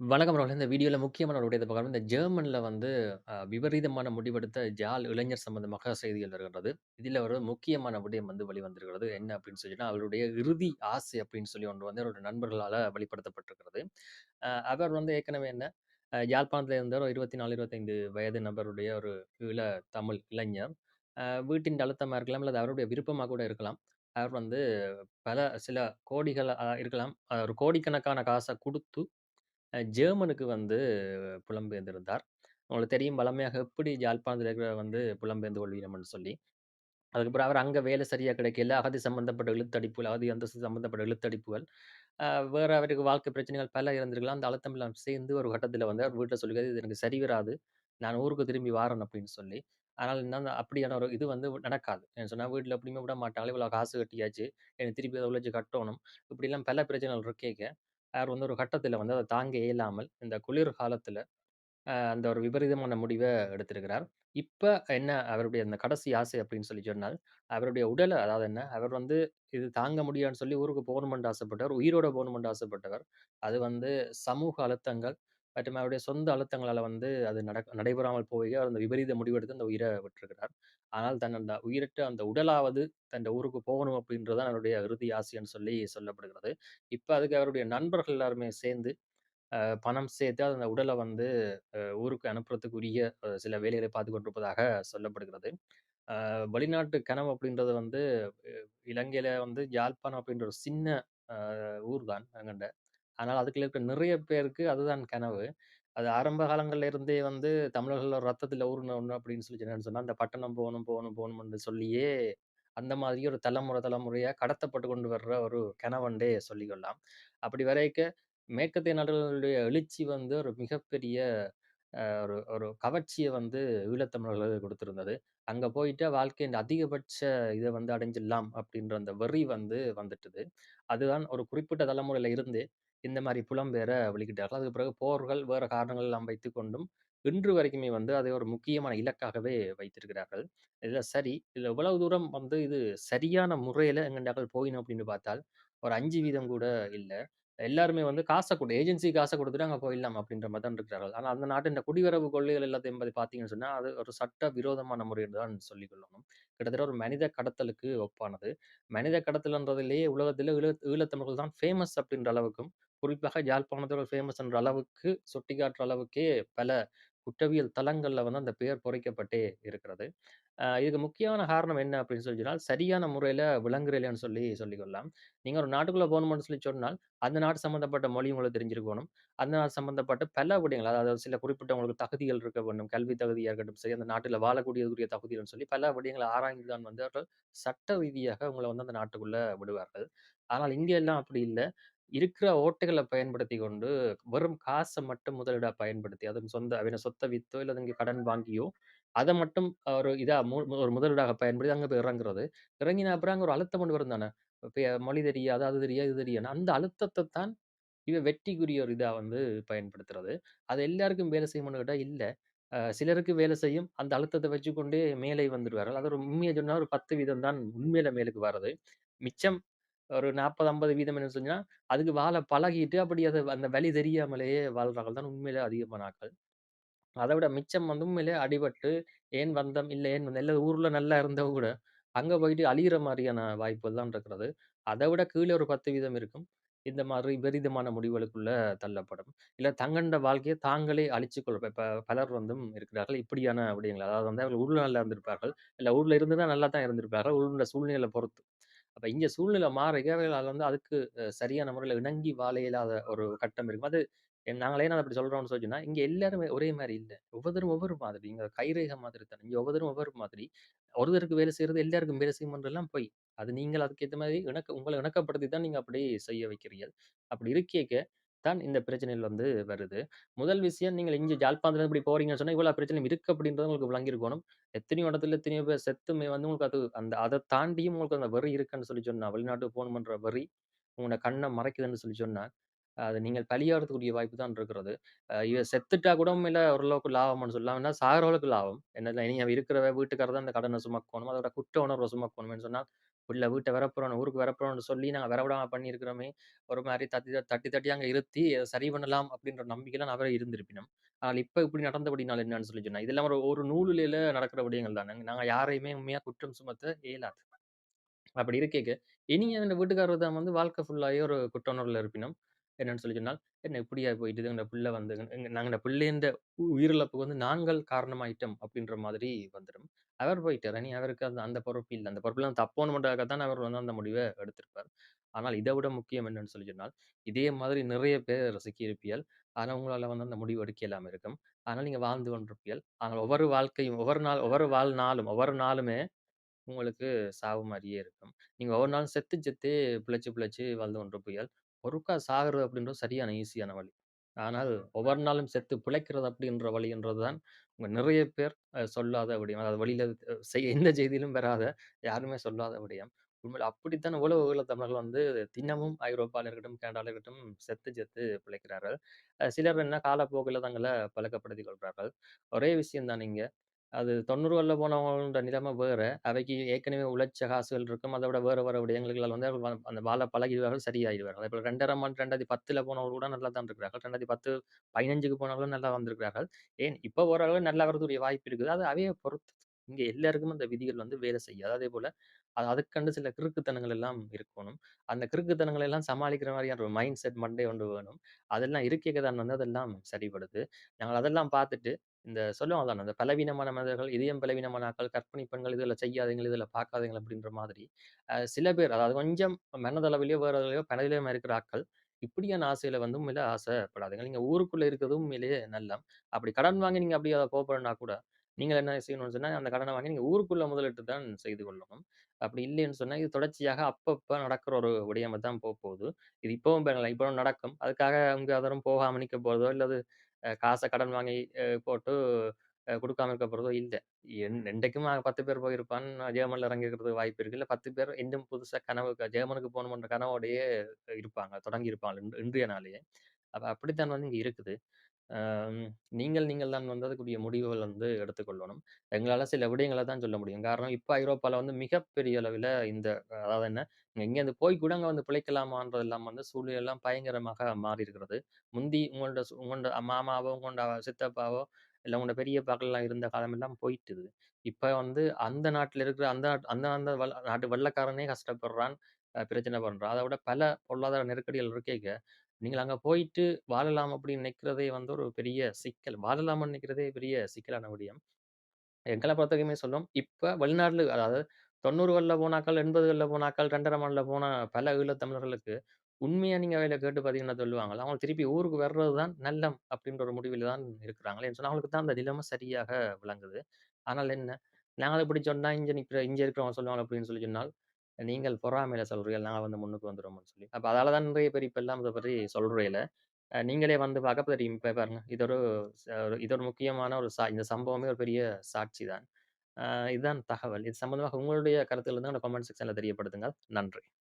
வணக்கம் அவர்களே. இந்த வீடியோல முக்கியமான ஒரு விடயத்த பார்க்கணும். இந்த ஜெர்மன்ல வந்து அ விபரீதமான முடிவெடுத்த ஜால் இளைஞர் சம்பந்தமாக செய்திகள் வருகின்றது. இதில ஒரு முக்கியமான விடயம் வந்து வெளிவந்திருக்கிறது. என்ன அப்படின்னு சொல்லினா, அவருடைய இறுதி ஆசை அப்படின்னு சொல்லி ஒன்று வந்து அவருடைய நண்பர்களால வெளிப்படுத்தப்பட்டிருக்கிறது. அ அவர் வந்து ஏற்கனவே என்ன அ யாழ்ப்பாணத்தில இருந்த ஒரு 24, 25 வயது நபருடைய ஒரு இள தமிழ் இளைஞர். அ வீட்டின் அழுத்தமா இருக்கலாம், அல்லது அவருடைய விருப்பமா கூட இருக்கலாம். அவர் வந்து பல சில கோடிகள் அ இருக்கலாம். ஒரு கோடிக்கணக்கான காச குடுத்து ஜெர்மனுக்கு வந்து புலம்பெயர்ந்திருந்தார். உங்களுக்கு தெரியும் வழமையாக எப்படி யாழ்ப்பாணத்தில இருக்கிற வந்து புலம்பெயர்ந்து கொள்வீனம்ன்னு சொல்லி. அதுக்கப்புறம் அவர் அங்க வேலை சரியா கிடைக்கல. அகதி சம்பந்தப்பட்ட இழுத்தடிப்புகள், அகதி அந்தஸ்து சம்பந்தப்பட்ட இழுத்தடிப்புகள். அ வேற அவருக்கு வாழ்க்கை பிரச்சனைகள் பல இருந்திருக்கலாம். அந்த அழுத்தம் எல்லாம் சேர்ந்து ஒரு கட்டத்தில வந்து அவர் வீட்ல சொல்லிருக்காரு, "இது எனக்கு சரி வராது. நான் ஊருக்கு திரும்பி வாரேன்" அப்படின்னு சொல்லி. ஆனால் என்னன்னா அப்படியான ஒரு இது வந்து நடக்காது. ஏன்னு சொன்னா வீட்ல எப்படியுமே விட மாட்டாங்க. இவ்வளோ காசு கட்டியாச்சு. எனக்கு திருப்பி அத உழைச்சு கட்டணும். இப்படிலாம் பல பிரச்சனைகள் இருக்கேக்க, அவர் வந்து ஒரு கட்டத்தில வந்து அத தாங்க இயலாமல் இந்த குளிர் காலத்தில அ அந்த ஒரு விபரீதமான முடிவ எடுத்திருக்கிறார். இப்ப என்ன அவருடைய அந்த கடைசி ஆசை அப்படின்னு சொல்லி சொன்னால், அவருடைய உடல அதாவது என்ன, அவர் வந்து இது தாங்க முடியாதுன்னு சொல்லி ஊருக்கு போகணுமென்று ஆசைப்பட்டவர். உயிரோட போகணுமென்று ஆசைப்பட்டவர். அது வந்து சமூக அழுத்தங்கள் பட் அவருடைய சொந்த அழுத்தங்களால் வந்து அது நட நடைபெறாமல் போய் அந்த விபரீத முடிவெடுத்து அந்த உயிரை விட்டிருக்கிறார். ஆனால் தன் அந்த உயிரிட்டு அந்த உடலாவது தன் ஊருக்கு போகணும் அப்படின்றது தான் அவருடைய இறுதி ஆசைன்னு சொல்லி சொல்லப்படுகிறது. இப்போ அதுக்கு அவருடைய நண்பர்கள் எல்லாருமே சேர்ந்து பணம் சேர்த்து அந்த உடலை வந்து ஊருக்கு அனுப்புறதுக்குரிய சில வேலைகளை பார்த்து கொண்டிருப்பதாக சொல்லப்படுகிறது. வெளிநாட்டு கனவு அப்படின்றது வந்து இலங்கையில வந்து யாழ்ப்பாணம் அப்படின்ற ஒரு சின்ன ஊர் தான் அங்கண்ட. ஆனால் அதுக்குள்ள இருக்க நிறைய பேருக்கு அதுதான் கனவு. அது ஆரம்ப காலங்கள்ல இருந்தே வந்து தமிழர்களோட ரத்தத்தில் ஊறுன ஒண்ணு அப்படின்னு சொல்லி என்னன்னு சொன்னா, அந்த பட்டணம் போகணும், போகணும், போகணும்ன்னு சொல்லியே அந்த மாதிரி ஒரு தலைமுறை தலைமுறையா கடத்தப்பட்டு கொண்டு வர்ற ஒரு கனவுண்டே சொல்லிக்கொள்ளலாம். அப்படி வரைக்க மேற்கத்திய நாடுகளுடைய எழுச்சி வந்து ஒரு மிகப்பெரிய அ ஒரு ஒரு கவர்ச்சிய வந்து ஈழத்தமிழர்களுக்கு கொடுத்துருந்தது அங்க போயிட்டா வாழ்க்கையின் அதிகபட்ச இத வந்து அடைஞ்சிடலாம் அப்படின்ற அந்த வெறி வந்து வந்துட்டுது. அதுதான் ஒரு குறிப்பிட்ட தலைமுறையில இருந்து இந்த மாரி புலம்பெயர வழிகிட்டார்கள். அதுக்கு பிறகு போர்கள், வேற காரணங்கள் எல்லாம் வைத்துக்கொண்டும் இன்று வரைக்குமே வந்து அதை ஒரு முக்கியமான இலக்காகவே வைத்திருக்கிறார்கள். இதுல சரி, இதுல எவ்வளவு தூரம் வந்து இது சரியான முறையில எங்கண்டாக்கள் போயினோம் அப்படின்னு பார்த்தால், ஒரு 5% கூட இல்ல. எல்லாருமே வந்து காசை கொடு ஏஜென்சி காசை கொடுத்துட்டு அங்கே போயிடலாம் அப்படின்ற மாதிரி தான் இருக்கிறார்கள். ஆனால் அந்த நாட்டின் குடிவரவு கொள்கைகள் எல்லாத்தையும் பற்றி பார்த்தீங்கன்னு சொன்னால் அது ஒரு சட்ட விரோதமான முறை என்று தான் சொல்லிக் கொள்ளணும். கிட்டத்தட்ட ஒரு மனித கடத்தலுக்கு ஒப்பானது. மனித கடத்தல்ன்றதுலேயே உலகத்தில் ஈழ ஈழத்தமிழர்கள் தான் ஃபேமஸ் அப்படின்ற அளவுக்கும், குறிப்பாக யாழ்ப்பாணத்தோட ஃபேமஸ் என்ற அளவுக்கு சுட்டிக்காட்டுற அளவுக்கே பல குற்றவியல் தளங்களில் வந்து அந்த பெயர் பொறிக்கப்பட்டே இருக்கிறது. அ இதுக்கு முக்கியமான காரணம் என்ன அப்படின்னு சொல்லி சொன்னால், சரியான முறையில விளங்குறதில்லன்னு சொல்லி சொல்லிக் கொள்ளலாம். நீங்க ஒரு நாட்டுக்குள்ள போகணும்னு சொல்லி சொன்னால், அந்த நாடு சம்மந்தப்பட்ட மொழி உங்களுக்கு தெரிஞ்சிருக்கணும். அந்த நாடு சம்மந்தப்பட்ட பல விடயங்கள், அதாவது சில குறிப்பிட்ட உங்களுக்கு தகுதிகள் இருக்க வேண்டும். கல்வி தகுதியா இருக்கட்டும் சரி, அந்த நாட்டில வாழக்கூடியதற்குரிய தகுதிகள்னு சொல்லி பல விடயங்களை ஆராய்ந்து தான் வந்து அவர்கள் சட்ட ரீதியாக உங்கள வந்து அந்த நாட்டுக்குள்ள விடுவார்கள். ஆனால் இங்க அப்படி இல்ல. இருக்கிற ஓட்டைகள பயன்படுத்திக் கொண்டு, வெறும் காச மட்டும் முதலீடா பயன்படுத்தி, அதுவும் சொந்த அவன சொத்த வித்தோ, இல்ல இங்க கடன் வாங்கியோ, அதை மட்டும் ஒரு இதா மு ஒரு முதலீடாக பயன்படுத்தி அங்க போய் இறங்குறது. இறங்கின அப்புறம் அங்க ஒரு அழுத்தம் ஒண்ணு வரும் தானே. இப்ப மொழி தெரியாது, அது தெரியாது, இது தெரியும் அந்த அழுத்தத்தை தான் இவன் வெற்றிக்குரிய ஒரு இதா வந்து பயன்படுத்துறது. அது எல்லாருக்கும் வேலை செய்யுமான்னு கேட்டா இல்ல. அ சிலருக்கு வேலை செய்யும். அந்த அழுத்தத்தை வச்சுக்கொண்டே மேலே வந்துருவார்கள். அது ஒரு உண்மைய சொன்னா ஒரு 10% தான் உண்மையில மேலுக்கு வர்றது. மிச்சம் ஒரு 40, 50% என்ன சொன்னால் அதுக்கு வாழ பழகிட்டு அப்படி அதை அந்த வலி தெரியாமலேயே வாழ்றவர்கள் தான் உண்மையில அதிகமான ஆட்கள். அத விட மிச்சம் வந்து உண்மையிலே அடிபட்டு, ஏன் வந்தம் இல்ல ஏன் வந்தம் இல்ல ஊர்ல நல்லா இருந்தா கூட, அங்க போயிட்டு அழியிற மாரியான வாய்ப்புகள் தான் இருக்கிறது. அத விட கீழ ஒரு 10% இருக்கும். இந்த மாதிரி விபரீதமான முடிவுகளுக்குள்ள தள்ளப்படும். இல்ல தங்கண்ட வாழ்க்கைய தாங்களே அழிச்சுக் கொள்ற இப்ப பலர் வந்தும் இருக்கிறார்கள். இப்படியான விடயங்கள். அதாவது வந்து அவர்கள் ஊர்ல நல்லா இருந்திருப்பார்கள். இல்ல ஊர்ல இருந்துதான் நல்லா தான் இருந்திருப்பார்கள். உள்ள சூழ்நிலை பொறுத்து. அப்ப இங்க சூழ்நிலை மாற வந்து அதுக்கு அ சரியான முறையில இணங்கி வாழ இயலாத ஒரு கட்டம் இருக்கும். அது நாங்களே நான் அப்படி சொல்கிறோம்னு சொன்னால் இங்கே எல்லாருமே ஒரே மாதிரி இல்லை ஒவ்வொருத்தரும் ஒவ்வொரு மாதிரி. இங்கே கைரேகை மாதிரி தான் இங்கே ஒவ்வொருத்தரும் ஒவ்வொரு மாதிரி. ஒருத்தருக்கு வேலை செய்கிறது எல்லாருக்கும் வேலை செய்யும்ன்றதெல்லாம் போய் அது நீங்கள் அதுக்கேற்ற மாதிரி இணக்க உங்களை இணக்கப்படுத்தி தான் நீங்கள் அப்படி செய்ய வைக்கிறீர்கள். அப்படி இருக்கேக்க தான் இந்த பிரச்சனைகள் வந்து வருது. முதல் விஷயம் நீங்கள் இங்கே யாழ்ப்பாணத்துல இப்படி போறீங்கன்னு சொன்னா, இவ்வளவு பிரச்சனை இருக்கு அப்படின்றது உங்களுக்கு விளங்கியிருக்கணும். எத்தனையோ இடத்துல எத்தனையோ பேர் செத்துமே வந்து உங்களுக்கு அது அந்த அதை தாண்டியும் உங்களுக்கு அந்த வரி இருக்குன்னு சொல்லி சொன்னா, வெளிநாட்டுக்கு போகணுமன்ற வரி உங்களோட கண்ணை மறைக்குதுன்னு சொல்லி சொன்னா, அது நீங்கள் பலியாகறதுக்குரிய வாய்ப்பு தான் இருக்கிறது. இவ செத்துட்டா கூட உண்மையில ஓரளவுக்கு லாபம்னு சொல்லலாம். ஏன்னா லாபம். என்னன்னா இனி அவ இருக்கிற வீட்டுக்காரர் தான் அந்த கடன சுமக்கணும். அதோட குற்ற உணர்வ சுமக்கணும்னு சொன்னா புள்ள வீட்ட வரப்போறோம், ஊருக்கு வரப்போறோம்ன்னு சொல்லி நாங்க வரவிடாம பண்ணியிருக்கிறோமே! ஒரு மாரி தட்டி தட்டி தட்டி அங்க இருத்தி சரி பண்ணலாம் அப்டின்ற நம்பிக்கையில நான் வேற இருந்திருப்பினம். ஆனால் இப்ப இப்டி நடந்தபடினால என்னன்னு சொல்லி சொன்னா, இதெல்லாம் ஒரு ஒரு நூலிழைல நடக்கிற விடயங்கள் தானங்க. நாங்க யாரையுமே உண்மையா குற்றம் சுமத்த இயலாது. அப்படி இருக்கேக்க, இனி அந்த வீட்டுக்காரர் தான் வந்து வாழ்க்கை ஃபுல்லாவே ஒரு குற்ற உணர்வுல இருப்பினும், என்னன்னு சொல்லி சொன்னால், "என்ன இப்படியா போயிட்டுது, இந்த பிள்ளை வந்து எங்க நாங்க பிள்ளைன்ற உயிரிழப்புக்கு வந்து நாங்கள் காரணமாயிட்டோம்." அப்படின்ற மாதிரி வந்துரும். அவர் போயிட்டாரு. இனி அவருக்கு அந்த அந்த பொறுப்பு இல்ல. அந்த பொறுப்பெல்லாம் தப்போணும்ன்றதுக்காக தான் அவர் வந்து அந்த முடிவ எடுத்திருப்பார். ஆனால் இதை விட முக்கியம் என்னன்னு சொல்லி சொன்னால், இதே மாதிரி நிறைய பேர் சிக்கியிருப்பியல். ஆனா உங்களால வந்து அந்த முடிவு எடுக்க இயலாம இருக்கும். ஆனால் நீங்க வாழ்ந்து கொண்டிருப்பீர்கள். ஆனால் ஒவ்வொரு வாழ்க்கையும், ஒவ்வொரு நாள் ஒவ்வொரு வாழ்நாளும், ஒவ்வொரு நாளுமே உங்களுக்கு சாவு மாரியே இருக்கும். நீங்க ஒவ்வொரு நாளும் செத்து செத்து பிழைச்சு பிழைச்சு வாழ்ந்து கொண்டிருப்பீர்கள். ஒருக்கா சாகுறது அப்படின்றது சரியான ஈஸியான வழி. ஆனால் ஒவ்வொரு நாளும் செத்து பிழைக்கிறது அப்படின்ற வழின்றது தான் உங்க நிறைய பேர் சொல்லாத விடயம். அதாவது வெளியில அ செய் எந்த செய்தியிலும் வராத, யாருமே சொல்லாத விடயம். உண்மையில அப்படித்தான் உலக ஈழத்தமிழர்கள் வந்து தினமும் ஐரோப்பால இருக்கட்டும், கனடால இருக்கட்டும் செத்து செத்து பிழைக்கிறார்கள். சிலர் என்ன காலப்போக்குல தங்கள பழக்கப்படுத்திக் கொள்றார்கள். ஒரே விஷயம் தான் இங்க. அது 90கள்ல போனவங்களோட நிலைமை வேற. அவைக்கு ஏற்கனவே உழைச்ச காசுகள் இருக்கும். அதை விட வேற வேற விடயங்கள் வந்து அவர்கள் வ அந்த வாழ பழகிடுவார்கள், சரியாகிடுவார்கள். அதேபோல 2 1/2 ஆண்டு 2010ல போனவர்கள் கூட நல்லா தான் இருக்கிறார்கள். 2010, 15க்கு போனவர்களும் நல்லா வந்திருக்கிறார்கள். ஏன் இப்ப ஓரளவு நல்லா வரதுடைய வாய்ப்பு இருக்குது. அது அவைய பொறுத்து. இங்க எல்லாருக்கும் அந்த விதிகள் வந்து வேலை செய்யாது. அதேபோல அது அதுக்கண்டு சில கிறுக்குத்தனங்கள் எல்லாம் இருக்கணும். அந்த கிறுக்குத்தனங்கள் எல்லாம் சமாளிக்கிற மாதிரியான ஒரு மைண்ட் செட் மண்டே ஒன்று வேணும். அதெல்லாம் இருக்கைக்கு தான் வந்து அதெல்லாம் சரிப்படுது. நாங்கள் அதெல்லாம் பார்த்துட்டு இந்த சொல்லுவாங்க தான் அந்த பலவீனமான மனிதர்கள், இதயம் பலவீனமான ஆட்கள், கற்பனை பெண்கள் இதில் செய்யாதீங்கள், இதில் பார்க்காதீங்கள் அப்படின்ற மாதிரி, சில பேர் அதாவது கொஞ்சம் மனதளவிலயோ, வேறு அளவிலையோ பலவீனமா இருக்கிற ஆட்கள், இப்படியான ஆசையில வந்து உண்மையிலே ஆசைப்படாதீங்க. நீங்க ஊருக்குள்ள இருக்கிறதும் உண்மையிலேயே நல்லம். அப்படி கடன் வாங்கி நீங்க அப்படியே அதை போப்போறனா கூட, நீங்கள் என்ன செய்யணும்னு சொன்னா, அந்த கடனை வாங்கி நீங்க ஊருக்குள்ள முதலீட்டு தான் செய்து கொள்ளணும். அப்படி இல்லைன்னு சொன்னா, இது தொடர்ச்சியாக அப்பப்போ நடக்கிற ஒரு விடயமாக தான் போப்போது. இது இப்போவும் பாருங்களேன், இப்பவும் நடக்கும். அதுக்காக அங்க அதரும் போகாம நிக்க போகிறதோ இல்லை காசை கடன் வாங்கி போட்டு கொடுக்காம இருக்க போறதோ இல்ல. என் என்றைக்கும் 10 பேர் போயிருப்பான். ஜெர்மனில் இறங்கிக்கிறது வாய்ப்பு இருக்கு. இல்ல 10 பேர் இன்னும் புதுசா கனவு ஜெர்மனுக்கு போணும்ன்ற கனவோடையே இருப்பாங்க. தொடங்கி இருப்பாங்க இன்றைய நாளையே அப்ப அப்படித்தான் வந்து இங்க இருக்குது. அம் நீங்கள் நீங்கள் தான் வந்து அதுக்குரிய முடிவுகள் வந்து எடுத்துக்கொள்ளணும். எங்களால சில விடயங்கள தான் சொல்ல முடியும். காரணம் இப்ப ஐரோப்பால வந்து மிகப்பெரிய அளவில இந்த அதாவது என்ன, இங்கேருந்து போய் கூட அங்க வந்து பிழைக்கலாமான்றதெல்லாம் வந்து சூழ்நிலை எல்லாம் பயங்கரமாக மாறியிருக்கிறது. முந்தி உங்களோட சு உங்களோட மாமாவோ, உங்களோட சித்தப்பாவோ, இல்ல உங்களோட பெரியப்பாக்கள்லாம் இருந்த காலமெல்லாம் போயிட்டுது. இப்ப வந்து அந்த நாட்டில இருக்கிற அந்த நாட் அந்த அந்த வல் நாட்டு வெள்ளைக்காரனே கஷ்டப்படுறான். அ பிரச்சனை பண்றான். அத விட பல பொருளாதார நெருக்கடிகள் இருக்கேக்க நீங்கள் அங்கே போயிட்டு வாழலாம் அப்படின்னு நினைக்கிறதே வந்து ஒரு பெரிய சிக்கல். வாழலாம்னு நினைக்கிறதே பெரிய சிக்கலான விடயம். எங்களை பொறுத்தவரைக்குமே சொல்லும். இப்போ வெளிநாட்டில் அதாவது 90கள்ல போனாக்கள், 80கள்ல போனாக்கள், 2 1/2 போன பல ஈழத்தமிழர்களுக்கு உண்மையாக நீங்கள் வேலை கேட்டு பார்த்தீங்கன்னா சொல்லுவாங்க. அவங்க திருப்பி ஊருக்கு வர்றது தான் நல்லம் அப்படின்ற ஒரு முடிவில் தான் இருக்கிறாங்களே. சொன்னா அவங்களுக்கு தான் அந்த நிலைமை சரியாக விளங்குது. ஆனால் என்ன, நாங்கள் இப்படி சொன்னால் இங்கே நிற்கிற இங்கே இருக்கிறவங்க சொல்லுவாங்க அப்படின்னு சொல்லி சொன்னால், நீங்கள் பொறாமையில சொல்றீர்கள். நாங்கள் வந்து முன்னுக்கு வந்துருவோம்னு சொல்லி. அப்போ அதால தான் நிறைய பேர் இப்போ எல்லாம் இதை பற்றி சொல்றீங்கள நீங்களே வந்து பார்க்க தெரியும். இப்ப பாருங்க. இது ஒரு ச ஒரு இது ஒரு முக்கியமான ஒரு சா இந்த சம்பவமே ஒரு பெரிய சாட்சி தான். இதுதான் தகவல். இது சம்பந்தமாக உங்களுடைய கருத்துக்கள் வந்து கமெண்ட் செக்ஷனில் தெரியப்படுத்துங்கள். நன்றி.